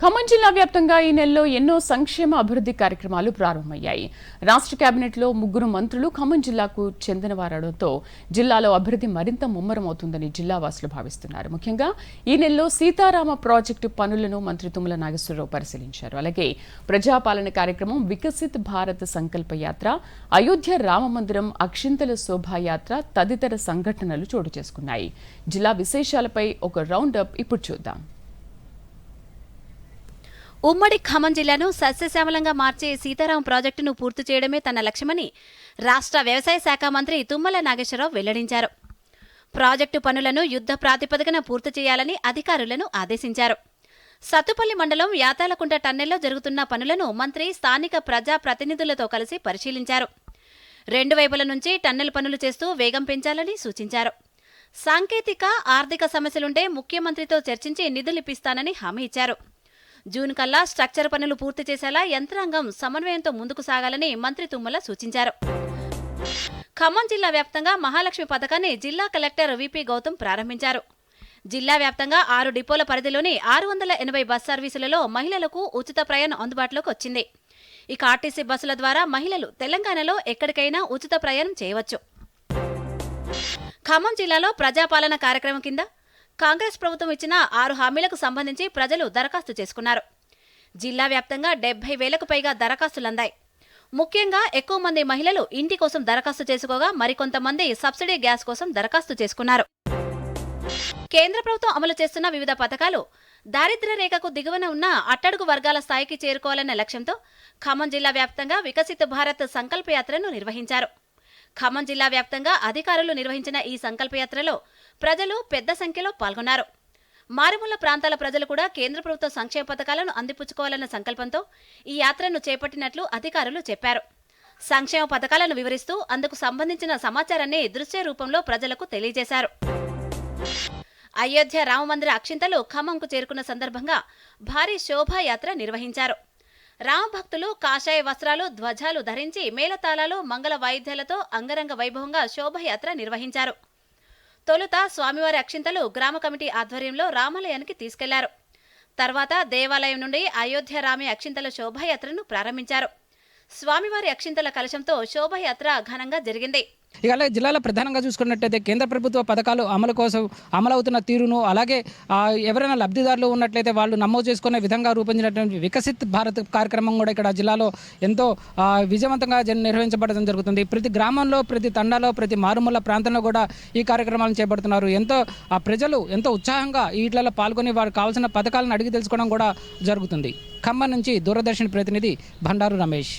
ఖమ్మం జిల్లా వ్యాప్తంగా ఈ నెలలో ఎన్నో సంక్షేమ అభివృద్ధి కార్యక్రమాలు ప్రారంభమయ్యాయి. రాష్ట్ర కేబినెట్లో ముగ్గురు మంత్రులు ఖమ్మం జిల్లాకు చెందినవారడంతో జిల్లాలో అభివృద్ధి మరింత ముమ్మరమవుతుందని జిల్లావాసులు భావిస్తున్నారు. ముఖ్యంగా ఈ నెలలో సీతారామ ప్రాజెక్టు పనులను మంత్రి తుమ్మల నాగేశ్వరరావు పరిశీలించారు. అలాగే ప్రజాపాలన కార్యక్రమం వికసిత్ భారత్ సంకల్ప యాత్ర అయోధ్య రామ మందిరం అక్షింతల శోభాయాత్ర తదితర సంఘటనలు చోటు చేసుకున్నాయి. జిల్లా విశేషాలపై ఒక రౌండ్ అప్ ఇప్పుడు చూద్దాం. ఉమ్మడి ఖమ్మం జిల్లాను సస్యశ్యామలంగా మార్చే సీతారాం ప్రాజెక్టును పూర్తి చేయడమే తన లక్ష్యమని రాష్ట్ర వ్యవసాయ శాఖ మంత్రి తుమ్మల నాగేశ్వరరావు వెల్లడించారు. ప్రాజెక్టు పనులను యుద్ధ ప్రాతిపదికన పూర్తి చేయాలని అధికారులను ఆదేశించారు. సత్తుపల్లి మండలం యాతాలకుంట టన్నెల్లో జరుగుతున్న పనులను మంత్రి స్థానిక ప్రజా ప్రతినిధులతో కలిసి పరిశీలించారు. రెండు వైపుల నుంచి టన్నెల్ పనులు చేస్తూ వేగం పెంచాలని సూచించారు. సాంకేతిక ఆర్థిక సమస్యలుంటే ముఖ్యమంత్రితో చర్చించి నిధులిప్పిస్తానని హామీ ఇచ్చారు. జూన్ కల్లా స్ట్రక్చర్ పనులు పూర్తి చేసేలా యంత్రాంగం సమన్వయంతో ముందుకు సాగాలని మంత్రి తుమ్మల సూచించారు. ఖమ్మం జిల్లా వ్యాప్తంగా మహాలక్ష్మి పథకాన్ని జిల్లా కలెక్టర్ విపి గౌతమ్ ప్రారంభించారు. జిల్లా వ్యాప్తంగా ఆరు డిపోల పరిధిలోని ఆరు వందల ఎనభై బస్ సర్వీసులలో మహిళలకు ఉచిత ప్రయాణం అందుబాటులోకి వచ్చింది. ఇక ఆర్టీసీ బస్సుల ద్వారా మహిళలు తెలంగాణలో ఎక్కడికైనా ఉచిత ప్రయాణం చేయవచ్చు. ఖమ్మం జిల్లాలో ప్రజాపాలన కార్యక్రమం కింద కాంగ్రెస్ ప్రభుత్వం ఇచ్చిన ఆరు హామీలకు సంబంధించి ప్రజలు దరఖాస్తు చేసుకున్నారు. జిల్లా వ్యాప్తంగా డెబ్బై వేలకు పైగా దరఖాస్తులు అందాయి ముఖ్యంగా ఎక్కువ మంది మహిళలు ఇంటి కోసం దరఖాస్తు చేసుకోగా మరికొంతమంది సబ్సిడీ గ్యాస్ కోసం దరఖాస్తు చేసుకున్నారు. కేంద్ర ప్రభుత్వం అమలు చేస్తున్న వివిధ పథకాలు దారిద్ర్య రేఖకు దిగువన ఉన్న అట్టడుగు వర్గాల స్థాయికి చేరుకోవాలన్న లక్ష్యంతో ఖమ్మం జిల్లా వ్యాప్తంగా వికసిత భారత్ సంకల్ప యాత్రను నిర్వహించారు. ఖమ్మం జిల్లా వ్యాప్తంగా అధికారులు నిర్వహించిన ఈ సంకల్పయాత్రలో ప్రజలు పెద్ద సంఖ్యలో పాల్గొన్నారు. మారుమూల ప్రాంతాల ప్రజలు కూడా కేంద్ర ప్రభుత్వ సంక్షేమ పథకాలను అందిపుచ్చుకోవాలన్న సంకల్పంతో ఈ యాత్రను చేపట్టినట్లు అధికారులు చెప్పారు. సంక్షేమ పథకాలను వివరిస్తూ అందుకు సంబంధించిన సమాచారాన్ని దృశ్య రూపంలో ప్రజలకు తెలియజేశారు. అయోధ్య రామమందిర అక్షింతలు ఖమ్మంకు చేరుకున్న సందర్భంగా భారీ శోభాయాత్ర నిర్వహించారు. రామభక్తులు కాషాయ వస్త్రాలు ధ్వజాలు ధరించి మేళతాళాలు మంగళ వాయిద్యాలతో అంగరంగ వైభవంగా శోభయాత్ర నిర్వహించారు. తొలుత స్వామివారి అక్షింతలు గ్రామ కమిటీ ఆధ్వర్యంలో రామాలయానికి తీసుకెళ్ళారు. తర్వాత దేవాలయం నుండి అయోధ్య రామి అక్షింతల శోభాయాత్రను ప్రారంభించారు. స్వామివారి అక్షింతల కలశంతో శోభయాత్ర ఘనంగా జరిగింది. ఇక అలాగే జిల్లాలో ప్రధానంగా చూసుకున్నట్లయితే కేంద్ర ప్రభుత్వ పథకాలు అమలు కోసం అమలవుతున్న తీరును అలాగే ఎవరైనా లబ్ధిదారులు ఉన్నట్లయితే వాళ్ళు నమోదు చేసుకునే విధంగా రూపొందినటువంటి వికసిత్ భారత్ కార్యక్రమం కూడా ఇక్కడ జిల్లాలో ఎంతో విజయవంతంగా నిర్వహించబడడం జరుగుతుంది. ప్రతి గ్రామంలో ప్రతి తండాలో ప్రతి మారుమూల ప్రాంతంలో కూడా ఈ కార్యక్రమాలను చేపడుతున్నారు. ఎంతో ఆ ప్రజలు ఎంతో ఉత్సాహంగా వీటిలో పాల్గొని వారికి కావాల్సిన పథకాలను అడిగి తెలుసుకోవడం కూడా జరుగుతుంది. ఖమ్మం నుంచి దూరదర్శన్ ప్రతినిధి బండారు రమేష్.